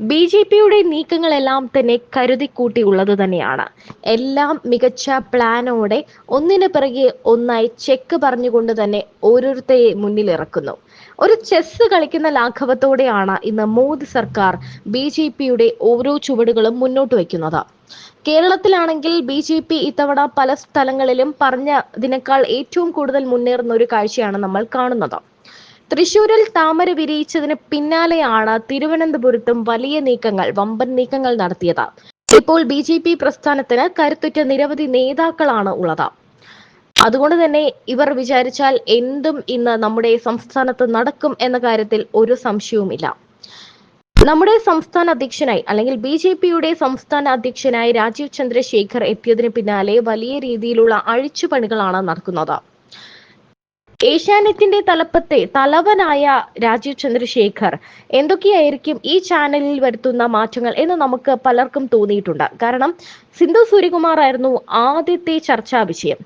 B J പിയുടെ നീക്കങ്ങളെല്ലാം തന്നെ കരുതിക്കൂട്ടിയുള്ളത് തന്നെയാണ്. എല്ലാം മികച്ച പ്ലാനോടെ ഒന്നിനു പിറകെ ഒന്നായി ചെക്ക് പറഞ്ഞുകൊണ്ട് തന്നെ ഓരോരുത്തരെ മുന്നിലിറക്കുന്നു. ഒരു ചെസ് കളിക്കുന്ന ലാഘവത്തോടെയാണ് ഇന്ന് മോദി സർക്കാർ ബി ജെ പിയുടെ ഓരോ ചുവടുകളും മുന്നോട്ട് വയ്ക്കുന്നത്. കേരളത്തിലാണെങ്കിൽ ബി ജെ പി ഇത്തവണ പല സ്ഥലങ്ങളിലും പറഞ്ഞതിനേക്കാൾ ഏറ്റവും കൂടുതൽ മുന്നേറുന്ന ഒരു കാഴ്ചയാണ് നമ്മൾ കാണുന്നത്. തൃശൂരിൽ താമര വിരിയിച്ചതിന് പിന്നാലെയാണ് തിരുവനന്തപുരത്തും വലിയ നീക്കങ്ങൾ വമ്പൻ നീക്കങ്ങൾ നടത്തിയത്. ഇപ്പോൾ ബി ജെ പി പ്രസ്ഥാനത്തിന് കരുത്തുറ്റ നിരവധി നേതാക്കളാണ് ഉള്ളത്. അതുകൊണ്ട് തന്നെ ഇവർ വിചാരിച്ചാൽ എന്തും ഇന്ന് നമ്മുടെ സംസ്ഥാനത്ത് നടക്കും എന്ന കാര്യത്തിൽ ഒരു സംശയവുമില്ല. നമ്മുടെ സംസ്ഥാന അധ്യക്ഷനായി അല്ലെങ്കിൽ ബി ജെ പിയുടെ സംസ്ഥാന അധ്യക്ഷനായി രാജീവ് ചന്ദ്രശേഖർ എത്തിയതിന് പിന്നാലെ വലിയ രീതിയിലുള്ള അഴിച്ചുപണികളാണ് നടക്കുന്നത്. ഏഷ്യാനെറ്റിന്റെ തലപ്പത്തെ തലവനായ രാജീവ് ചന്ദ്രശേഖർ എന്തൊക്കെയായിരിക്കും ഈ ചാനലിൽ വരുത്തുന്ന മാറ്റങ്ങൾ എന്ന് നമുക്ക് പലർക്കും തോന്നിയിട്ടുണ്ട്. കാരണം സിന്ധു സൂര്യകുമാർ ആയിരുന്നു ആദ്യത്തെ ചർച്ചാ വിഷയം.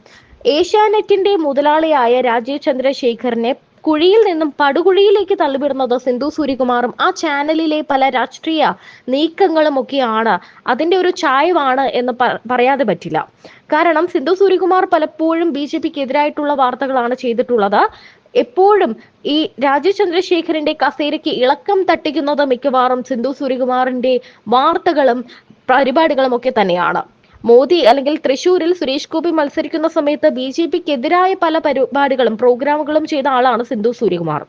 ഏഷ്യാനെറ്റിന്റെ മുതലാളിയായ രാജീവ് ചന്ദ്രശേഖറിനെ കുഴിയിൽ നിന്നും പടുകുഴിയിലേക്ക് തള്ളിവിടുന്നത് സിന്ധു സൂര്യകുമാറും ആ ചാനലിലെ പല രാഷ്ട്രീയ നീക്കങ്ങളും ഒക്കെയാണ് അതിന്റെ ഒരു ചായവാണ് എന്ന് പറയാതെ പറ്റില്ല. കാരണം സിന്ധു സൂര്യകുമാർ പലപ്പോഴും ബി ജെ പിക്ക് എതിരായിട്ടുള്ള വാർത്തകളാണ് ചെയ്തിട്ടുള്ളത്. എപ്പോഴും ഈ രാജീവ് ചന്ദ്രശേഖരന്റെ കസേരയ്ക്ക് ഇളക്കം തട്ടിക്കുന്നത് മിക്കവാറും സിന്ധു സൂര്യകുമാറിന്റെ വാർത്തകളും പരിപാടികളും ഒക്കെ തന്നെയാണ്. മോദി അല്ലെങ്കിൽ തൃശൂരിൽ സുരേഷ് ഗോപി മത്സരിക്കുന്ന സമയത്ത് ബി ജെ പിക്ക് എതിരായ പല പരിപാടികളും പ്രോഗ്രാമുകളും ചെയ്ത ആളാണ് സിന്ധു സൂര്യകുമാർ.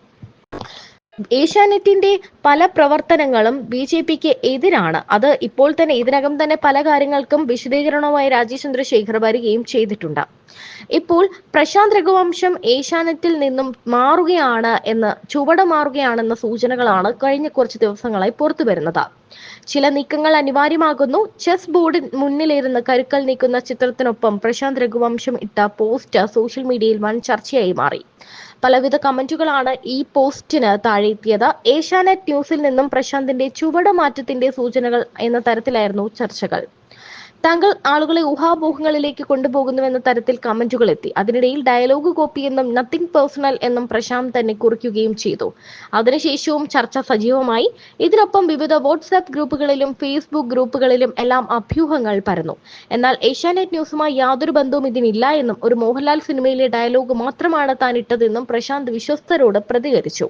ഏഷ്യാനെറ്റിന്റെ പല പ്രവർത്തനങ്ങളും ബി ജെ പിക്ക് എതിരാണ് അത് ഇപ്പോൾ തന്നെ ഇതിനകം തന്നെ പല കാര്യങ്ങൾക്കും വിശദീകരണവുമായി രാജീവ് ചന്ദ്രശേഖർ വരികയും ചെയ്തിട്ടുണ്ട്. ഇപ്പോൾ പ്രശാന്ത് രഘുവംശം ഏഷ്യാനെറ്റിൽ നിന്നും മാറുകയാണ് എന്ന് ചുവട് മാറുകയാണെന്ന സൂചനകളാണ് കഴിഞ്ഞ കുറച്ച് ദിവസങ്ങളായി പുറത്തു വരുന്നത്. ചില നീക്കങ്ങൾ അനിവാര്യമാകുന്നു. ചെസ് ബോർഡിൽ മുന്നിലിരുന്ന് കരുക്കൾ നീക്കുന്ന ചിത്രത്തിനൊപ്പം പ്രശാന്ത് രഘുവംശം ഇട്ട പോസ്റ്റ് സോഷ്യൽ മീഡിയയിൽ വൻ ചർച്ചയായി മാറി. പലവിധ കമന്റുകളാണ് ഈ പോസ്റ്റിന് താഴെ എത്തിയത്. ഏഷ്യാനെറ്റ് ന്യൂസിൽ നിന്നും പ്രശാന്തിന്റെ ചുവടുമാറ്റത്തിന്റെ സൂചനകൾ എന്ന തരത്തിലായിരുന്നു ചർച്ചകൾ. താങ്കൾ ആളുകളെ ഊഹാപോഹങ്ങളിലേക്ക് കൊണ്ടുപോകുന്നുവെന്ന തരത്തിൽ കമന്റുകൾ എത്തി. അതിനിടയിൽ ഡയലോഗ് കോപ്പി എന്നും നത്തിങ് പേഴ്സണൽ എന്നും പ്രശാന്ത് തന്നെ കുറിക്കുകയും ചെയ്തു. അതിനുശേഷവും ചർച്ച സജീവമായി. ഇതിനൊപ്പം വിവിധ വാട്സാപ്പ് ഗ്രൂപ്പുകളിലും ഫേസ്ബുക്ക് ഗ്രൂപ്പുകളിലും എല്ലാം അഭ്യൂഹങ്ങൾ പരന്നു. എന്നാൽ ഏഷ്യാനെറ്റ് ന്യൂസുമായി യാതൊരു ബന്ധവും ഇതിനില്ല എന്നും ഒരു മോഹൻലാൽ സിനിമയിലെ ഡയലോഗ് മാത്രമാണ് താൻ ഇട്ടതെന്നും പ്രശാന്ത് വിശ്വസ്തരോട് പ്രതികരിച്ചു.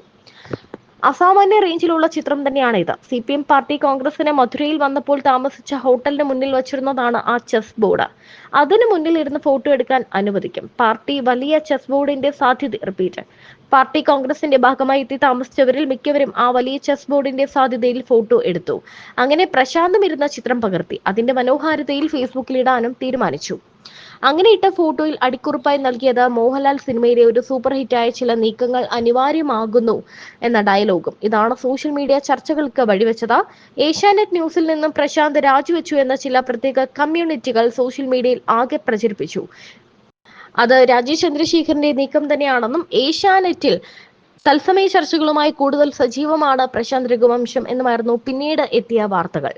അസാമാന്യ റേഞ്ചിലുള്ള ചിത്രം തന്നെയാണ് ഇത്. സി പി എം പാർട്ടി കോൺഗ്രസിന് മധുരയിൽ വന്നപ്പോൾ താമസിച്ച ഹോട്ടലിന് മുന്നിൽ വച്ചിരുന്നതാണ് ആ ചെസ് ബോർഡ് അതിനു മുന്നിൽ ഇരുന്ന് ഫോട്ടോ എടുക്കാൻ അനുവദിക്കും. പാർട്ടി വലിയ ചെസ് ബോർഡിന്റെ സാധ്യത റിപ്പീറ്റ് പാർട്ടി കോൺഗ്രസിന്റെ ഭാഗമായി എത്തി താമസിച്ചവരിൽ മിക്കവരും ആ വലിയ ചെസ് ബോർഡിന്റെ സാധ്യതയിൽ ഫോട്ടോ എടുത്തു. അങ്ങനെ പ്രശാന്തം ഇരുന്ന ചിത്രം പകർത്തി. അതിന്റെ മനോഹാരിതയിൽ ഫേസ്ബുക്കിൽ ഇടാനും തീരുമാനിച്ചു. അങ്ങനെ ഇട്ട ഫോട്ടോയിൽ അടിക്കുറിപ്പായി നൽകിയത് മോഹൻലാൽ സിനിമയിലെ ഒരു സൂപ്പർ ഹിറ്റായ ചില നീക്കങ്ങൾ അനിവാര്യമാകുന്നു എന്ന ഡയലോഗും. ഇതാണ് സോഷ്യൽ മീഡിയ ചർച്ചകൾക്ക് വഴിവെച്ചത്. ഏഷ്യാനെറ്റ് ന്യൂസിൽ നിന്നും പ്രശാന്ത് രാജിവെച്ചു എന്ന ചില പ്രത്യേക കമ്മ്യൂണിറ്റികൾ സോഷ്യൽ മീഡിയയിൽ ആകെ പ്രചരിപ്പിച്ചു. അത് രാജീവ് ചന്ദ്രശേഖരന്റെ നീക്കം തന്നെയാണെന്നും ഏഷ്യാനെറ്റിൽ തത്സമയ ചർച്ചകളുമായി കൂടുതൽ സജീവമാണ് പ്രശാന്ത് രഘുവംശം എന്നുമായിരുന്നു പിന്നീട് എത്തിയ വാർത്തകൾ.